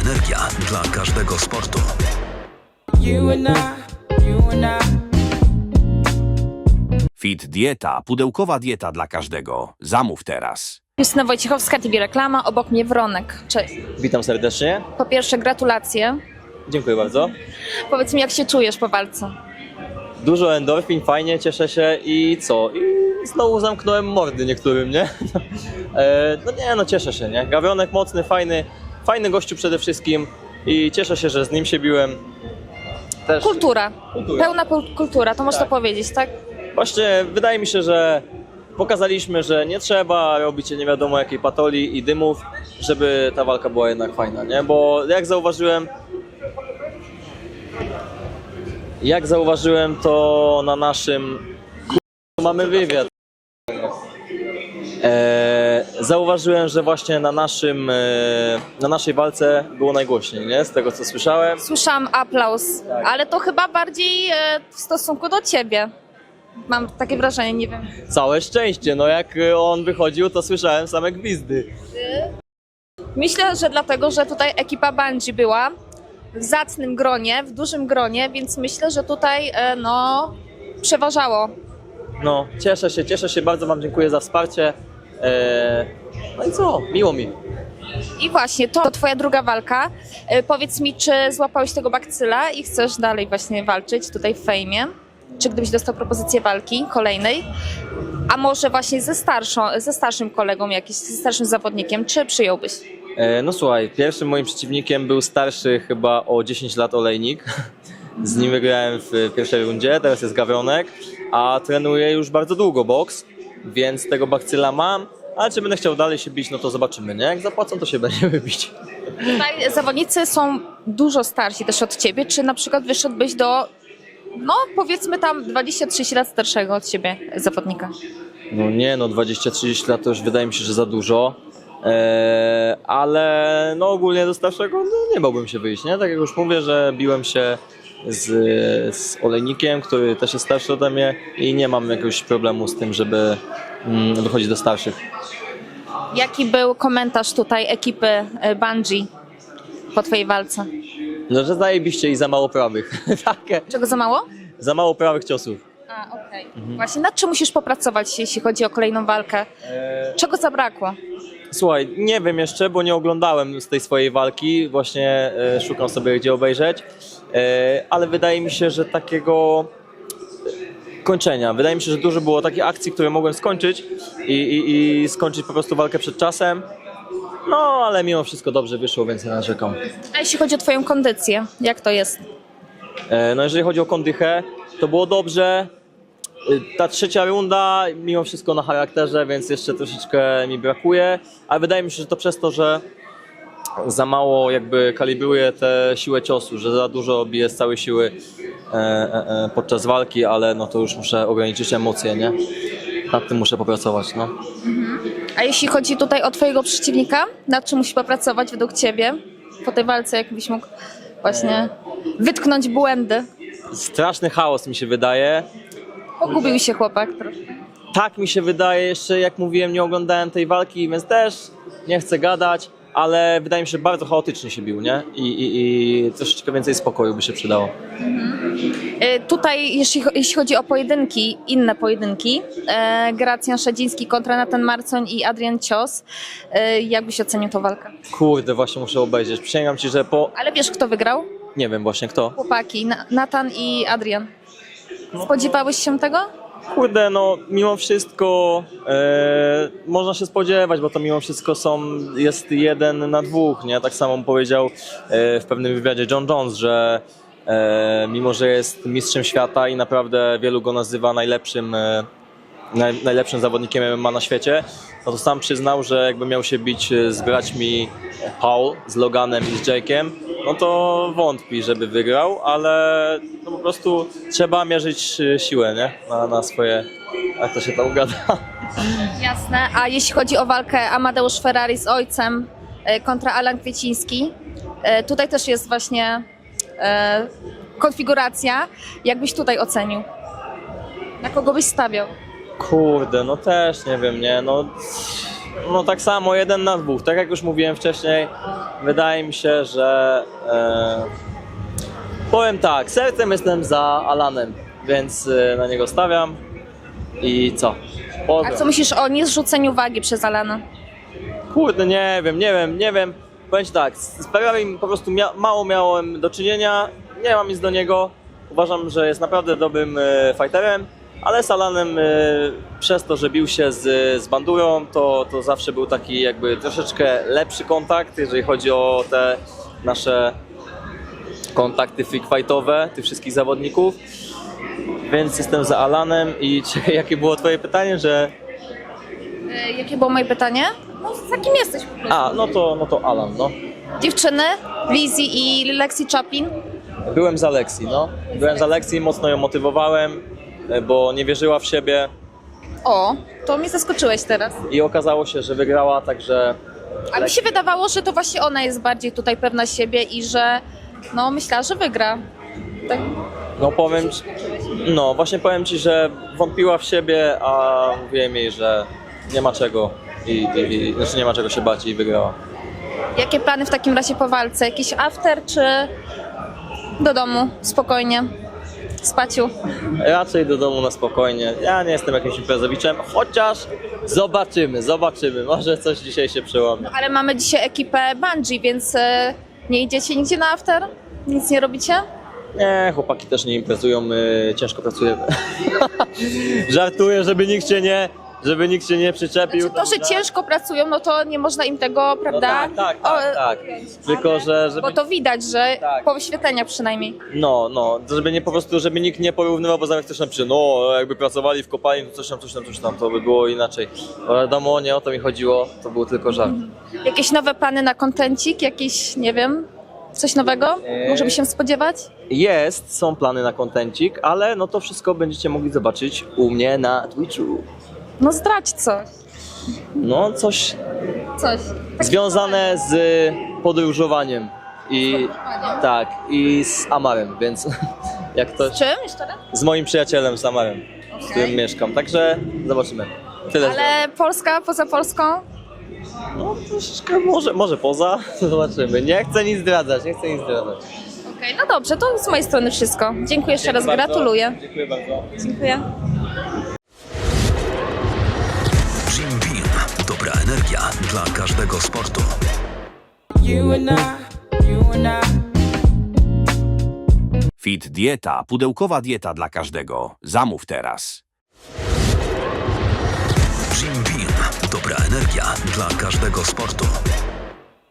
Energia dla każdego sportu. Fit Dieta, pudełkowa dieta dla każdego. Zamów teraz. Justyna Wojciechowska, TV Reklama, obok mnie Wronek. Cześć. Witam serdecznie. Po pierwsze gratulacje. Dziękuję bardzo. Powiedz mi, jak się czujesz po walce? Dużo endorfin, fajnie, cieszę się i co? I znowu zamknąłem mordy niektórym, nie? E, no nie, no cieszę się, nie? Gawronek mocny, fajny, fajny gościu przede wszystkim i cieszę się, że z nim się biłem. Też Kultura. Kultura. Pełna pu- kultura, to można Tak. powiedzieć, tak? Właśnie wydaje mi się, że pokazaliśmy, że nie trzeba robić nie wiadomo jakiej patoli i dymów, żeby ta walka była jednak fajna, nie? Bo jak zauważyłem, jak zauważyłem to na naszym Ku- mamy wywiad. E, zauważyłem, że właśnie na naszym e, na naszej walce było najgłośniej, nie? Z tego co słyszałem. Słyszałam aplauz, Tak. ale to chyba bardziej e, w stosunku do ciebie. Mam takie wrażenie, nie wiem. Całe szczęście, no jak on wychodził, to słyszałem same gwizdy. Myślę, że dlatego, że tutaj ekipa Bungie była w zacnym gronie, w dużym gronie, więc myślę, że tutaj e, no przeważało. No, cieszę się, cieszę się, bardzo Wam dziękuję za wsparcie. Eee, no i co? Miło mi. I właśnie, to twoja druga walka. E, Powiedz mi, czy złapałeś tego bakcyla i chcesz dalej właśnie walczyć tutaj w fejmie? Czy gdybyś dostał propozycję walki kolejnej? A może właśnie ze, starszą, ze starszym kolegą, jakimś, ze starszym zawodnikiem, czy przyjąłbyś? Eee, no słuchaj, pierwszym moim przeciwnikiem był starszy chyba o 10 lat olejnik. Z nim wygrałem w pierwszej rundzie, teraz jest Gawronek, a trenuję już bardzo długo boks, więc tego bakcyla mam. Ale czy będę chciał dalej się bić, no to zobaczymy, nie? Jak zapłacą, to się będziemy bić. Tutaj zawodnicy są dużo starsi też od ciebie. Czy na przykład wyszedłbyś do, no powiedzmy tam 20-30 lat starszego od ciebie zawodnika? No nie, no 20-30 lat to już wydaje mi się, że za dużo. Eee, ale no ogólnie do starszego no, nie bałbym się wyjść, nie? Tak jak już mówię, że biłem się z, z olejnikiem, który też jest starszy ode mnie i nie mam jakiegoś problemu z tym, żeby mm, dochodzić do starszych. Jaki był komentarz tutaj ekipy e, Bungie po twojej walce? No, że zajebiście i za mało prawych. Takie. Czego za mało? Za mało prawych ciosów. A, okej. Właśnie nad czym musisz popracować, jeśli chodzi o kolejną walkę? Czego zabrakło? Słuchaj, nie wiem jeszcze, bo nie oglądałem z tej swojej walki, właśnie e, szukam sobie gdzie obejrzeć, e, ale wydaje mi się, że takiego kończenia, wydaje mi się, że dużo było takich akcji, które mogłem skończyć i, i, i skończyć po prostu walkę przed czasem, no ale mimo wszystko dobrze wyszło, więc nie narzekam. A jeśli chodzi o twoją kondycję, jak to jest? E, No jeżeli chodzi o kondychę, to było dobrze. E, Ta trzecia runda, mimo wszystko na charakterze, więc jeszcze troszeczkę mi brakuje, ale wydaje mi się, że to przez to, że za mało jakby kalibruję tę siłę ciosu, że za dużo biję z całej siły e, e, e, podczas walki, ale no to już muszę ograniczyć emocje, nie? Nad tym muszę popracować, no. A jeśli chodzi tutaj o twojego przeciwnika, nad czym musi popracować według ciebie po tej walce, jakbyś mógł właśnie wytknąć błędy? Straszny chaos mi się wydaje. Pogubił się chłopak troszkę. tak mi się wydaje, jeszcze jak mówiłem, nie oglądałem tej walki, więc też nie chcę gadać, ale wydaje mi się, że bardzo chaotycznie się bił, nie? I, i, i troszeczkę więcej spokoju by się przydało. E, Tutaj, jeśli, jeśli chodzi o pojedynki, inne pojedynki, e, Gracjan Szadziński kontra Natan Marcoń i Adrian Cios, e, jak byś ocenił tą walkę? Kurde, właśnie muszę obejrzeć. Przysięgam ci, że po... Ale wiesz, kto wygrał? Nie wiem właśnie kto. Chłopaki, Na- Natan i Adrian. Spodziewałeś się tego? Kurde, no mimo wszystko e, można się spodziewać, bo to mimo wszystko są, jest jeden na dwóch, nie? Tak samo powiedział e, w pewnym wywiadzie John Jones, że e, mimo, że jest mistrzem świata i naprawdę wielu go nazywa najlepszym, e, naj, najlepszym zawodnikiem MMA na świecie, no to sam przyznał, że jakby miał się bić e, z braćmi Paul, z Loganem i z Jake'em, no to wątpi, żeby wygrał, ale no po prostu trzeba mierzyć e, siłę, nie? Na, na swoje, jak to się tam gada. Jasne. A jeśli chodzi o walkę Amadeusz Ferrari z ojcem e, kontra Alan Kwieciński, e, tutaj też jest właśnie konfiguracja. Jak byś tutaj ocenił? Na kogo byś stawiał? Kurde, no też nie wiem, nie? No No tak samo, jeden na dwóch. Tak jak już mówiłem wcześniej, wydaje mi się, że e, powiem tak, sercem jestem za Alanem, więc e, na niego stawiam. I co? A Pozdro. co myślisz o niezrzuceniu wagi przez Alana? Kurde, nie wiem, nie wiem, nie wiem. Powiem ci tak, z z Ferrari po prostu mia- mało miałem do czynienia, nie mam nic do niego. Uważam, że jest naprawdę dobrym e, fighterem, ale z Alanem e, przez to, że bił się z, z Bandurą, to, to zawsze był taki jakby troszeczkę lepszy kontakt, jeżeli chodzi o te nasze kontakty freak fightowe tych wszystkich zawodników. Więc jestem za Alanem i czy, jakie było twoje pytanie, że... E, jakie było moje pytanie? No, za kim jesteś po prostu? A, no to, no to Alan, no. Dziewczyny, Lizzie i Lexi Chaplin. Byłem za Lexi, no. Byłem za Lexi, mocno ją motywowałem, bo nie wierzyła w siebie O, to mnie zaskoczyłeś teraz. i okazało się, że wygrała, także A mi się wydawało, że to właśnie ona jest bardziej tutaj pewna siebie i że no myślała, że wygra. Tak. no powiem ci, no właśnie powiem ci, że wątpiła w siebie, a mówiłem jej, że nie ma czego i, i, i znaczy nie ma czego się bać i wygrała. Jakie plany w takim razie po walce? Jakiś after czy do domu spokojnie? Spaciu. Raczej do domu na spokojnie. Ja nie jestem jakimś imprezowiczem, chociaż zobaczymy, zobaczymy. Może coś dzisiaj się przełamie. Ale mamy dzisiaj ekipę Bungie, więc e, nie idziecie nigdzie na after? Nic nie robicie? Nie, chłopaki też nie imprezują, my ciężko pracujemy. Żartuję, żeby nikt się nie, żeby nikt się nie przyczepił. Znaczy to, że tak? ciężko pracują, no to nie można im tego, No prawda? tak, tak, tak, O, tak. Tylko, że żeby, Bo to widać, że Tak. po wyświetleniach przynajmniej. no, no, żeby nie po prostu, żeby nikt nie porównywał, bo zamiast ktoś napisze, no, jakby pracowali w kopalni, to coś tam, coś tam, coś tam, to by było inaczej. Ale wiadomo, nie o to mi chodziło, to był tylko żart. Jakieś nowe plany na kontencik? Jakieś, nie wiem, coś nowego? Eee. Możemy się spodziewać? Jest, są plany na kontencik, ale no to wszystko będziecie mogli zobaczyć u mnie na Twitchu. No zdradź coś. No, coś Coś. związane z podróżowaniem i tak, i z Amarem, więc jak to Z czym? Jeszcze raz? z moim przyjacielem z Amarem, z którym mieszkam. Także zobaczymy. Tyle. Ale Polska poza Polską? No troszeczkę może, może poza. Zobaczymy. Nie chcę nic zdradzać, nie chcę nic zdradzać. Okej, no dobrze, to z mojej strony wszystko. Dziękuję jeszcze raz, bardzo. gratuluję. Dziękuję bardzo. Dziękuję. Dla każdego sportu. Fit Dieta, pudełkowa dieta dla każdego. Zamów teraz. Jim Beam. Dobra energia dla każdego sportu.